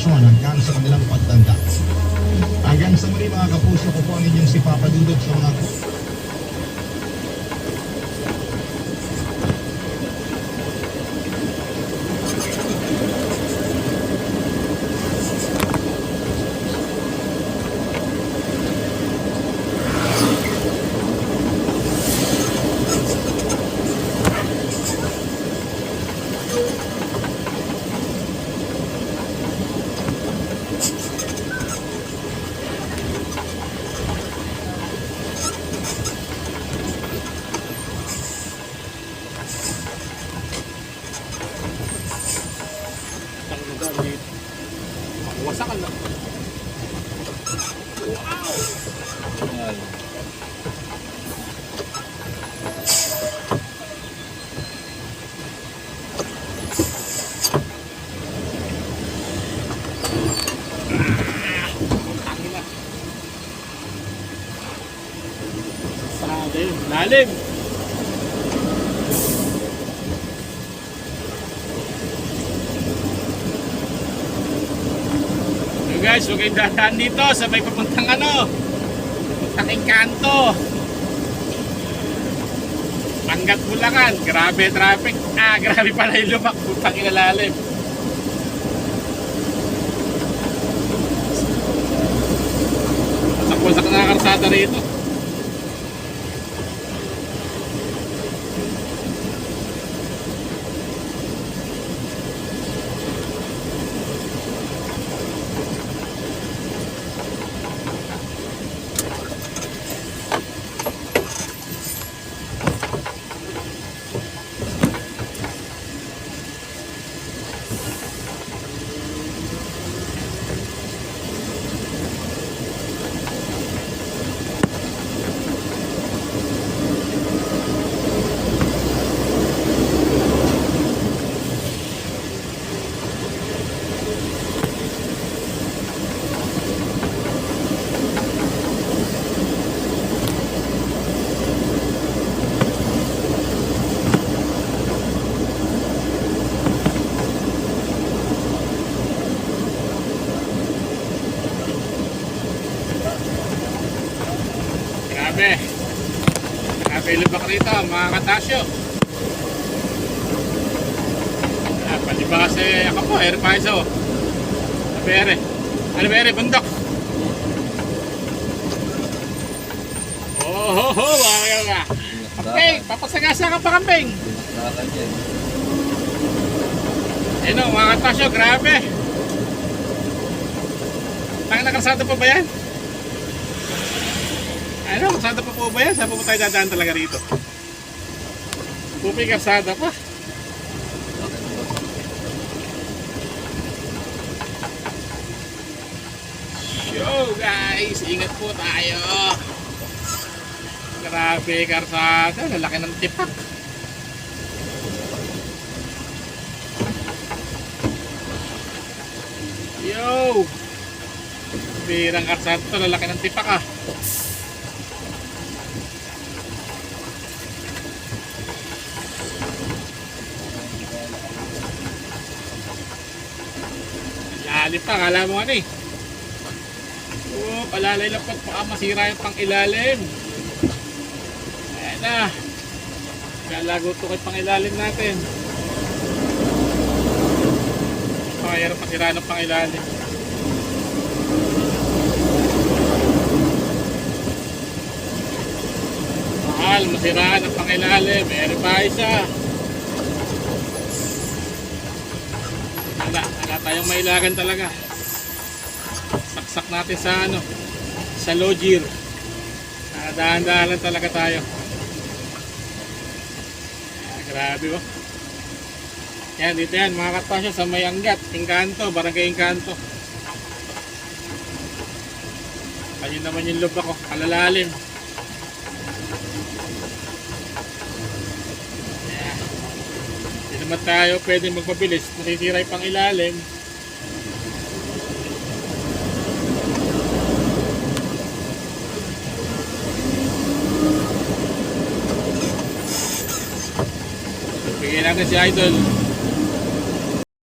kondisyon hanggang sa kanilang pagtanda. Hanggang sa muli mga kapuso ko po ang inyong si Papa Dudut sa mga Wasakan na. Wow! Yan. Tangin na. Lalim. Guys, huwag kayong dadaan dito sa may papuntang ano. Papuntang kanto. Panggat Bulacan. Grabe traffic. Ah, grabe pala yung lumak. Putang inalalim. Wasak-wasak na ang karsada rito. Grabe. Lubak rito, mga katasyo. Ah, palibas eh, ako po, air paiso. Bere. Ano bere, bundok. Oh, ho, ho, mga ka. Kamping, papasagasa ka pa yan. Ayun o, mga katasyo, grabe. Tangin na karsada pa ba yan? Ano, karsada pa po ba yan? Saan po tayo dadaan talaga rito? Pupi karsada pa. Yo guys, ingat po tayo. Grabe karsada, lalaki ng tipak. Yo! Birang karsada to, lalaki ng tipak ah. Lalim pa, kala mo ano eh. Oo, palalay lang po, baka masira yung pang ilalim. Ayan na. Galago to kay pang ilalim natin. Pakayara pasira ng pang ilalim. Mahal, masiraan ang pangilalim. Meron pa isa. Tayong mailagan talaga. Saksak natin sa ano, sa logir. Dahan-dahan lang talaga tayo. Ah, grabe oh. Yan, dito yan, mga katpasya sa may anggat, Engkanto, Barangay Engkanto. Ayun naman yung loob ako, kalalalim. Naman tayo pwede magpabilis, nasisira yung pang ilalim. Bigyan natin si Idol.